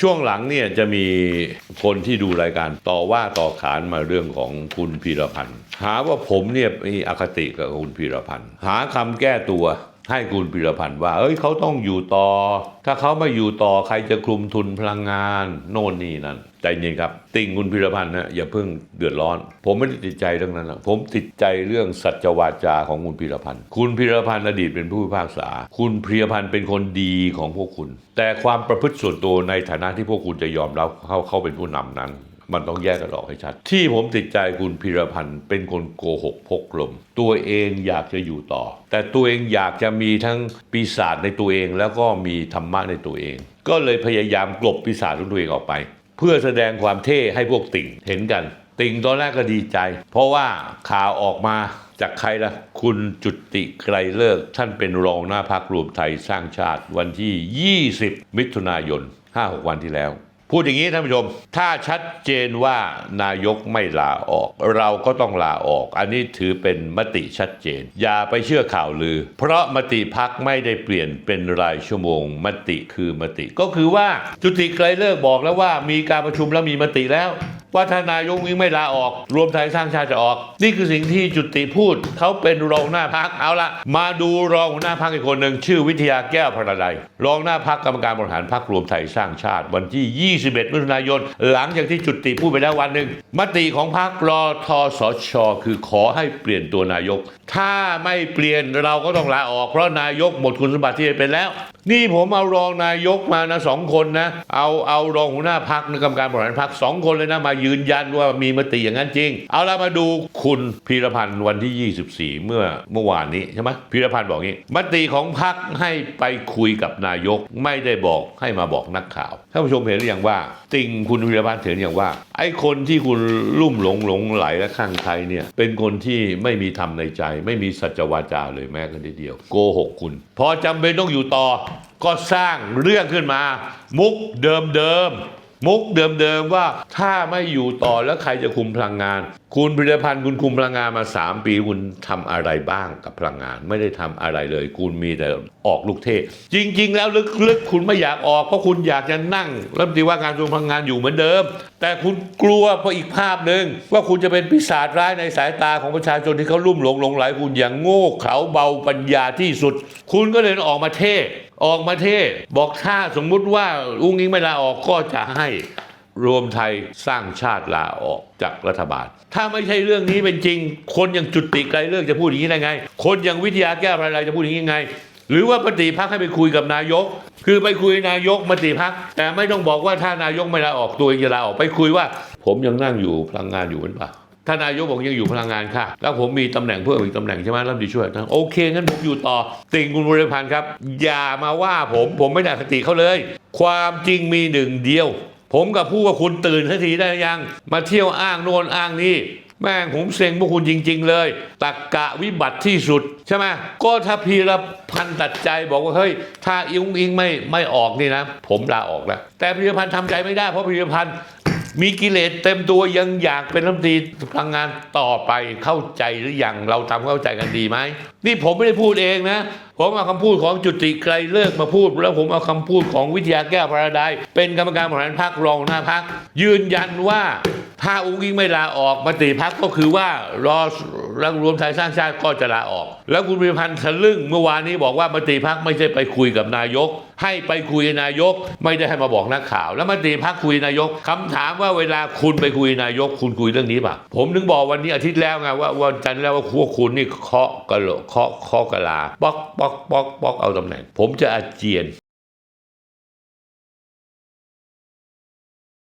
ช่วงหลังเนี่ยจะมีคนที่ดูรายการต่อว่าต่อขานมาเรื่องของคุณพีรพันธ์หาว่าผมเนี่ยมีอคติกับคุณพีรพันธ์หาคำแก้ตัว ให้คุณพีรพันธ์ว่า เอ้ยเขาต้องอยู่ต่อ ถ้าเขาไม่อยู่ต่อใครจะคลุมทุนพลังงาน โน่นนี่นั่นใจเย็นครับติ่งคุณพีรพันธ์นะอย่าเพิ่งเดือดร้อน ผมไม่ได้ติดใจเรื่องนั้นหรอกผมติดใจเรื่องสัจวาจาของคุณพีรพันธ์คุณพีรพันธ์อดีตเป็นผู้พิพากษา คุณพีรพันธ์เป็นคนดีของพวกคุณ แต่ความประพฤติส่วนตัวในฐานะที่พวกคุณจะยอมรับเขาเขาเป็นผู้นำนั้น มันต้องแยกกันออกให้ชัด ที่ผมติดใจคุณพีรพันธ์เป็นคนโกหกพกลม ตัวเองอยากจะอยู่ต่อ แต่ตัวเองอยากจะมีทั้งปีศาจในตัวเอง แล้วก็มีธรรมะในตัวเอง ก็เลยพยายามกลบปีศาจของตัวเองออกไป เพื่อแสดงความเท่ให้พวกติ่งเห็นกัน ติ่งตอนแรกก็ดีใจ เพราะว่าข่าวออกมาจากใครล่ะ คุณจุติไกรเลิก ท่านเป็นรองหน้าพักรวมไทยสร้างชาติวันที่ 20 มิถุนายน 5-6 วันที่แล้ว พูดอย่างนี้ท่านผู้ชม ถ้าชัดเจนว่านายกไม่ลาออก เราก็ต้องลาออก อันนี้ถือเป็นมติชัดเจน อย่าไปเชื่อข่าวลือ เพราะมติพักไม่ได้เปลี่ยนเป็นรายชั่วโมง มติคือมติ ก็คือว่าจุติไกรเลิกบอกแล้วว่ามีการประชุมแล้วมีมติแล้ว ว่าถ้านายกวิ่งไม่ลาออก รวมไทยสร้างชาติจะออก นี่คือสิ่งที่จุติพูดเขาเป็นรองหน้าพักเอาละมาดูรองหัวหน้าพักอีกคนหนึ่งชื่อวิทยาแก้วพระใดรองหน้าพักกรรมการบริหารพักรวมไทยสร้างชาติ วันที่ 21 มิถุนายน หลังจากที่จุติพูดไปแล้ววันหนึ่งมติของพักรอทสช คือขอให้เปลี่ยนตัวนายก ถ้าไม่เปลี่ยนเราก็ต้องลาออกเพราะนายกหมดคุณสมบัติที่จะเป็นแล้วนี่ผมเอารองนายกมานะสองคนนะ เอาเอารองหัวหน้าพักกรรมการบริหารพักสองคนเลยนะมายืนยันว่ามีมติอย่างนั้นจริง เอาละมาดูคุณพีรพันธ์วันที่ 24 เมื่อเมื่อวานนี้ใช่ไหมพีรพันธ์บอกงี้ มติของพักให้ไปคุยกับนายกไม่ได้บอกให้มาบอกนักข่าวท่านผู้ชมเห็นหรือยังว่า ติงคุณพีรพันธ์เห็นอยังว่า ไอ้คนที่คุณลุ่มหลงหลงไหลและข้างใครเนี่ยเป็นคนที่ไม่มีธรรมในใจ ไม่มีสัจวาจาเลยแม้กระนิดเดียว โกหกคุณ พอจำเป็นต้องอยู่ต่อก็สร้างเรื่องขึ้นมา มุกเดิมๆมุกเดิมๆว่าถ้าไม่อยู่ต่อแล้วใครจะคุมพลังงาน คุณพิรพันธ์คุณคุมพลังงานมา 3 ปีคุณทำอะไรบ้างกับพลังงาน ไม่ได้ทำอะไรเลย คุณมีแต่ออกลูกเทศ จริง ๆ แล้วลึกๆคุณไม่อยากออกเพราะคุณอยากจะนั่งรัฐมนตรีว่าการกระทรวงพลังงานอยู่เหมือนเดิม แต่คุณกลัวเพราะอีกภาพหนึ่งว่าคุณจะเป็นปีศาจร้ายในสายตาของประชาชนที่เขาลุ่มหลงหลงไหลคุณอย่างโง่เขลาเบาปัญญาที่สุด คุณก็เลยออกมาเทศ ออกมาเทศบอกถ้าสมมุติว่าอุ้งอิงไม่ลาออกก็จะให้รวมไทยสร้างชาติลาออกจากรัฐบาล ถ้าไม่ใช่เรื่องนี้เป็นจริง คนอย่างจุติไกลเลิกจะพูดอย่างนี้ได้ไง คนอย่างวิทยาแก้วอะไรจะพูดอย่างนี้ไง หรือว่าปฏิพักให้ไปคุยกับนายก คือไปคุยนายกมติพักแต่ไม่ต้องบอกว่าถ้านายกไม่ลาออกตัวเองจะลาออกไปคุยว่า ผมยังนั่งอยู่พลังงานอยู่หรือเปล่า ถ้านายกบอกยังอยู่พลังงานค่ะ แล้วผมมีตำแหน่งเพิ่มอีกตำแหน่งใช่ไหมรัฐมนตรีช่วยโอเคงั้นผมอยู่ต่อ ติ่งคุณบริพันธ์ครับ อย่ามาว่าผมผมไม่ได้คติเขาเลย ความจริงมีหนึ่งเดียว ผมกับผู้ว่าคุณตื่นสักทีได้ยัง มาเที่ยวอ้างโน่นอ้างนี่แม่งผมเซ็งพวกคุณจริง ๆ เลย ตักกะวิบัติที่สุด ใช่ไหมก็ถ้าพีรพันธ์ตัดใจบอกว่า เฮ้ย ถ้าอิงอิงไม่ไม่ออกนี่นะ ผมลาออกแล้ว แต่พีรพันธ์ทำใจไม่ได้เพราะพีรพันธ์ มีกิเลสเต็มตัวยังอยากเป็นรัฐมนตรีพลังงานต่อไปเข้าใจหรือยังเราทำเข้าใจกันดีไหมนี่ผมไม่ได้พูดเองนะ ผมเอาคำพูดของจุติไกรเลิกมาพูด แล้วผมเอาคำพูดของวิทยาแก้วพระดายเป็นกรรมการบริหารพรรครองหน้าพักยืนยันว่า ถ้าอุ้งอิงไม่ลาออกมติพักก็คือว่ารอรังรวมไทยสร้างชาติก็จะลาออก แล้วคุณพิพันธ์ทะลึ่งเมื่อวานนี้บอกว่ามติพักไม่ใช่ไปคุยกับนายก ให้ไปคุยนายก ไม่ได้ให้มาบอกนักข่าว แล้วมติพักคุยนายกคำถามว่าเวลาคุณไปคุยนายก คุณคุยเรื่องนี้ป่ะผมถึงบอกวันนี้อาทิตย์แล้วไงว่าวันจันทร์แล้วว่าพวคุณนี่เคาะกระโหลกเคาะเคาะกระลาป๊อกป๊อกป๊อกป๊อกเอาตำแหน่ง ผมจะอาเจียน